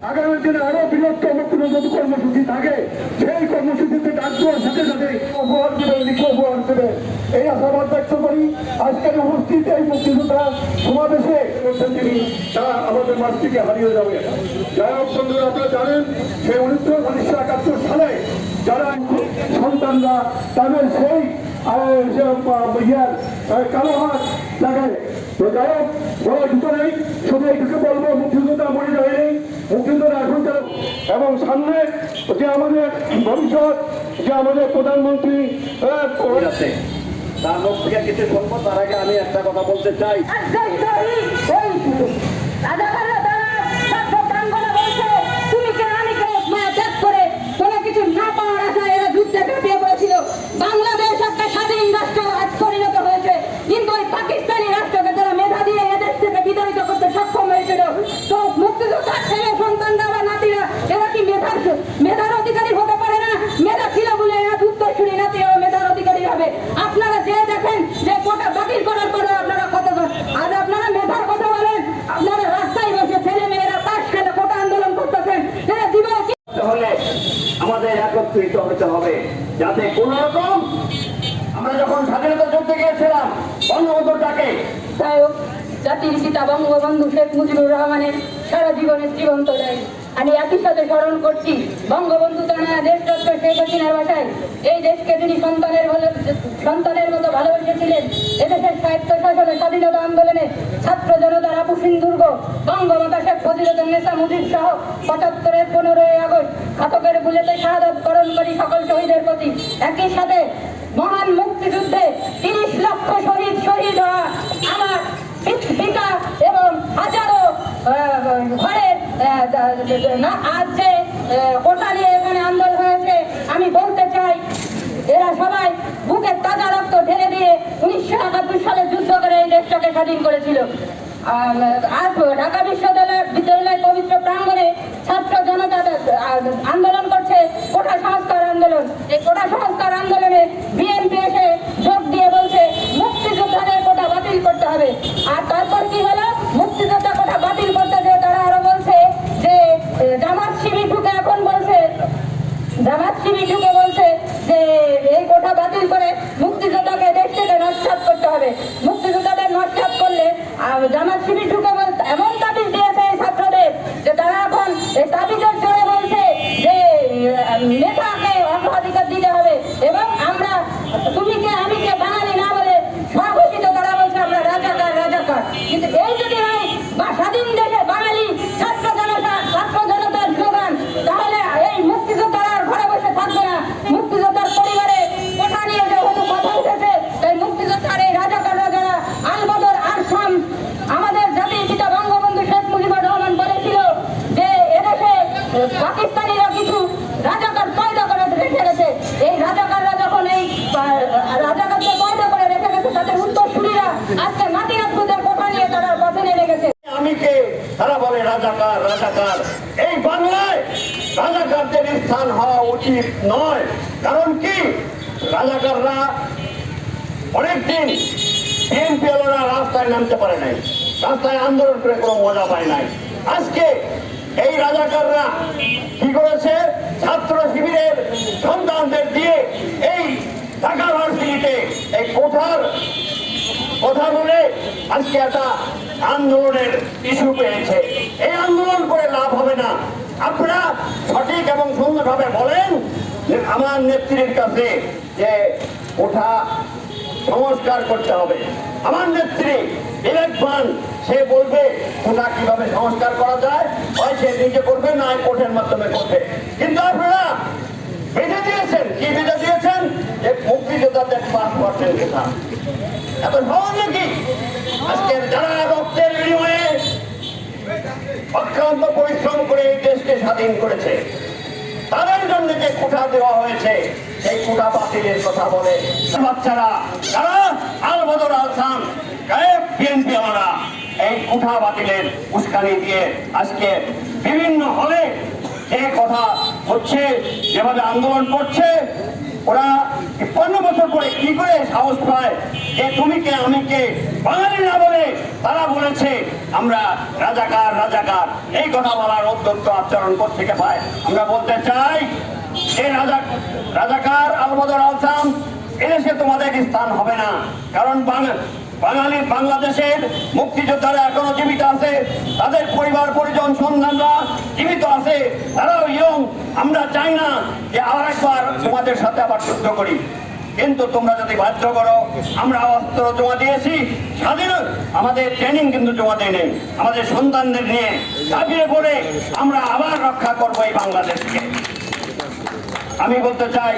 আগামী দিনে আরও বৃহত্তম কোনো যদি কর্মসূচি থাকে। সেই কর্মসূচিতে ডাক দেওয়ার সাথে সাথে উপহার দেবে, লিখে উপহার দেবে। এই আশাবাদ ব্যক্ত করি, আজকের উপস্থিত এই মুক্তিযোদ্ধা সমাবেশে করছেন তিনি তা আমাদের মাছ থেকে হারিয়ে যাবে। যাই হোক বন্ধুরা, আপনারা জানেন, সেই উনিশশো উনিশশো একাত্তর সালে যারা সন্তানরা তাদের সেই ইয়ার কালো হাত লাগায়। তো যাই হোক বড় কিছু নেই, শুধু এইটুকু বলব, মুক্তিযোদ্ধা মরে যায়নি। মুক্তিযোদ্ধা এখন এবং সামনে যে আমাদের ভবিষ্যৎ যে আমাদের প্রধানমন্ত্রী তার মুখ থেকে কিছু শুনব তার আগে আমি একটা কথা বলতে চাই রাজাকাররা তারা ছাত্র প্রাঙ্গণে বলছে তুমি কে আমি কে মায়া ত্যাগ করে কোনো কিছু না পাওয়ার আশায় এরা যুদ্ধে ঝাঁপিয়ে পড়েছিল বাংলাদেশ একটা স্বাধীন রাষ্ট্র আজ পরিণত হয়েছে কিন্তু ওই পাকিস্তানি রাষ্ট্রকে তারা মেধা দিয়ে এদেশ থেকে বিতাড়িত করতে সক্ষম হয়েছিল তো মুক্তিযোদ্ধার ছেলে সন্তানরা বা নাতিরা এরা কি মেধার মেধার অধিকারী হতে পারে না মেধা ছিল বলে এরা উত্তরসূরি নাতি ও মেধার অধিকারী হবে আপনারা যে দেখেন যে কোটা বাতিল করার পরে আপনারা কত আজ আপনারা মেধার কথা বলেন আপনারা রাস্তায় বসে ছেলে মেয়েরা পাশ খেলে কোটা আন্দোলন করতেছেন এরা জীবনে কি হলে আমাদের হতে হবে। যাতে কোন রকম আমরা যখন স্বাধীনতা যুদ্ধে গিয়েছিলাম হোক, জাতির পিতা বঙ্গবন্ধু শেখ মুজিবুর রহমানের সারা জীবনের জীবন্ত আমি একই সাথে স্মরণ করছি, বঙ্গবন্ধু তারা দেশরত্ন শেখ হাসিনার বাসায় এই দেশকে তিনি সন্তানের সন্তানের মতো ভালোবেসেছিলেন, এদেশের সাহিত্য শাসনে স্বাধীনতা আন্দোলনে ছাত্র জনতার আপুসিন দুর্গ বঙ্গমাতা ফজিলতুল নেসা মুজিব সহ পঁচাত্তরের পনেরোই আগস্ট ঘাতকের বুলেতে শাহাদত বরণকারী সকল শহীদের প্রতি। একই সাথে মহান মুক্তিযুদ্ধে তিরিশ লক্ষ শহীদ শহীদ হওয়া আমার পিত- এবং হাজারো ঘরের আজ যে কোটা নিয়ে এখানে আন্দোলন হয়েছে, আমি বলতে চাই, এরা সবাই বুকের তাজা রক্ত ঢেলে দিয়ে উনিশশো একাত্তর সালে যুদ্ধ করে এই দেশটাকে স্বাধীন করেছিল। আজ ঢাকা বিশ্ববিদ্যালয় বিদ্যালয় পবিত্র প্রাঙ্গণে ছাত্র জনতা আন্দোলন করছে। কোটা সংস্কার আন্দোলন। এই কোটা সংস্কার আন্দোলনে বিএনপি এসে যোগ দিয়ে বলছে মুক্তিযোদ্ধাদের কোটা বাতিল করতে হবে আর তারপর কি হলো মুক্তিযোদ্ধা কোটা বাতিল করতে যে তারা আরও বলছে যে এ, জামাত শিবির ঢুকে এখন বলছে জামাত শিবির ঢুকে বলছে যে এই কোটা বাতিল করে মুক্তিযোদ্ধাকে দেশ থেকে নস্বাত করতে হবে মুক্তিযোদ্ধাদের নস্বাত করলে আর জামাত শিবির ঢুকে বল এমন তাবিজ দিয়েছে এই ছাত্রদের যে তারা এখন এই তাবিজের জোরে বলছে যে আহ, নেতাকে অগ্রাধিকার দিতে হবে এবং আমরা তুমি কে আমি কে বাঙালি না বলে স্বঘোষিত তারা বলছে আমরা রাজাকার রাজাকার কিন্তু এই যদি হয় বা স্বাধীন দেশে বাঙালি ছাত্র জনতা ছাত্র জনতার স্লোগান তাহলে এই মুক্তিযোদ্ধারা আর ঘরে বসে থাকবে না মুক্তিযোদ্ধার পরিবারে কোঠা নিয়ে যেহেতু কথা উঠেছে তাই মুক্তিযোদ্ধার এই রাজাকাররা যারা আলবদর আরসাম আমাদের জাতির পিতা বঙ্গবন্ধু শেখ মুজিবুর রহমান বলেছিল যে এদেশে পাকিস্তানিরা কিছু রাজাকার পয়দা করে রেখে গেছে এই রাজাকাররা যখন এই আহ, রাজাকারকে পয়দা করে রেখে গেছে তাদের উত্তরসূরিরা আজকে মাটিনাথপুরের কোঠা নিয়ে তারা পথে নেমে গেছে আমি কে তারা বলে রাজাকার এই বাংলায় রাজাকারদের স্থান হওয়া উচিত নয়। কারণ কি? রাজাকাররা অনেকদিন বিএনপি ওরা রাস্তায় নামতে পারে নাই। রাস্তায় আন্দোলন করে কোনো মজা পায় নাই। আজকে এই রাজাকাররা কি করেছে? ছাত্র শিবিরের সন্তানদের দিয়ে এই ঢাকা ভার্সিটিতে, এই কোঠার কথা বলে আজকে একটা আন্দোলনের ইস্যু পেয়েছে। এই আন্দোলন করে লাভ হবে না। আপনারা সঠিক এবং সুন্দরভাবে বলেন যে আমার নেত্রীর কাছে যে ওঠা সংস্কার করতে হবে। আমার নেত্রী ইলেকশন সে বলবে ওটা কীভাবে সংস্কার করা যায়? হয় সে নিজে করবে, না কোর্টের মাধ্যমে করবে। কিন্তু আপনারা বেঁধে দিয়েছেন। কি বেঁধে দিয়েছেন? যে মুক্তিযোদ্ধাদের পাঁচ পার্সেন্ট কথা এত নাকি আজকের যারা রক্তের বিনিময়ে অক্লান্ত পরিশ্রম করে এই দেশকে স্বাধীন করেছে। তাদের জন্য যে কোঠা দেওয়া হয়েছে, সেই কোঠা বাতিলের কথা বলে বাচ্চারা, তারা আল বদর গায়েব বিএনপি আমরা এই কোঠা বাতিলের উস্কানি দিয়ে আজকে বিভিন্ন হলে যে কথা হচ্ছে, যেভাবে আন্দোলন করছে, ওরা তিপ্পান্ন বছর পরে কি করে সাহস পায় যে তুমি কে আমি কে বাঙালি না বলে তারা বলেছে, আমরা রাজাকার রাজাকার। এই কথা বলার অধ্যত্ত আচরণ থেকে পায়? আমরা বলতে চাই রাজাকার আলসাম, এদেশে তোমাদের স্থান হবে না। কারণ বাঙ- বাঙালি বাংলাদেশের মুক্তিযোদ্ধারা এখনও জীবিত আছে, তাদের পরিবার, পরিজন, সন্তানরা জীবিত আছে, তারাও আমরা চাই না যে আর একবার তোমাদের সাথে আবার যুদ্ধ করি। কিন্তু তোমরা যদি বাধ্য করো, আমরা অস্ত্র জমা দিয়েছি, স্বাধীন। আমাদের ট্রেনিং কিন্তু জমা দেয় নেই। আমাদের সন্তানদের নিয়ে ঝাঁপিয়ে পড়ে আমরা আবার রক্ষা করব এই বাংলাদেশকে। আমি বলতে চাই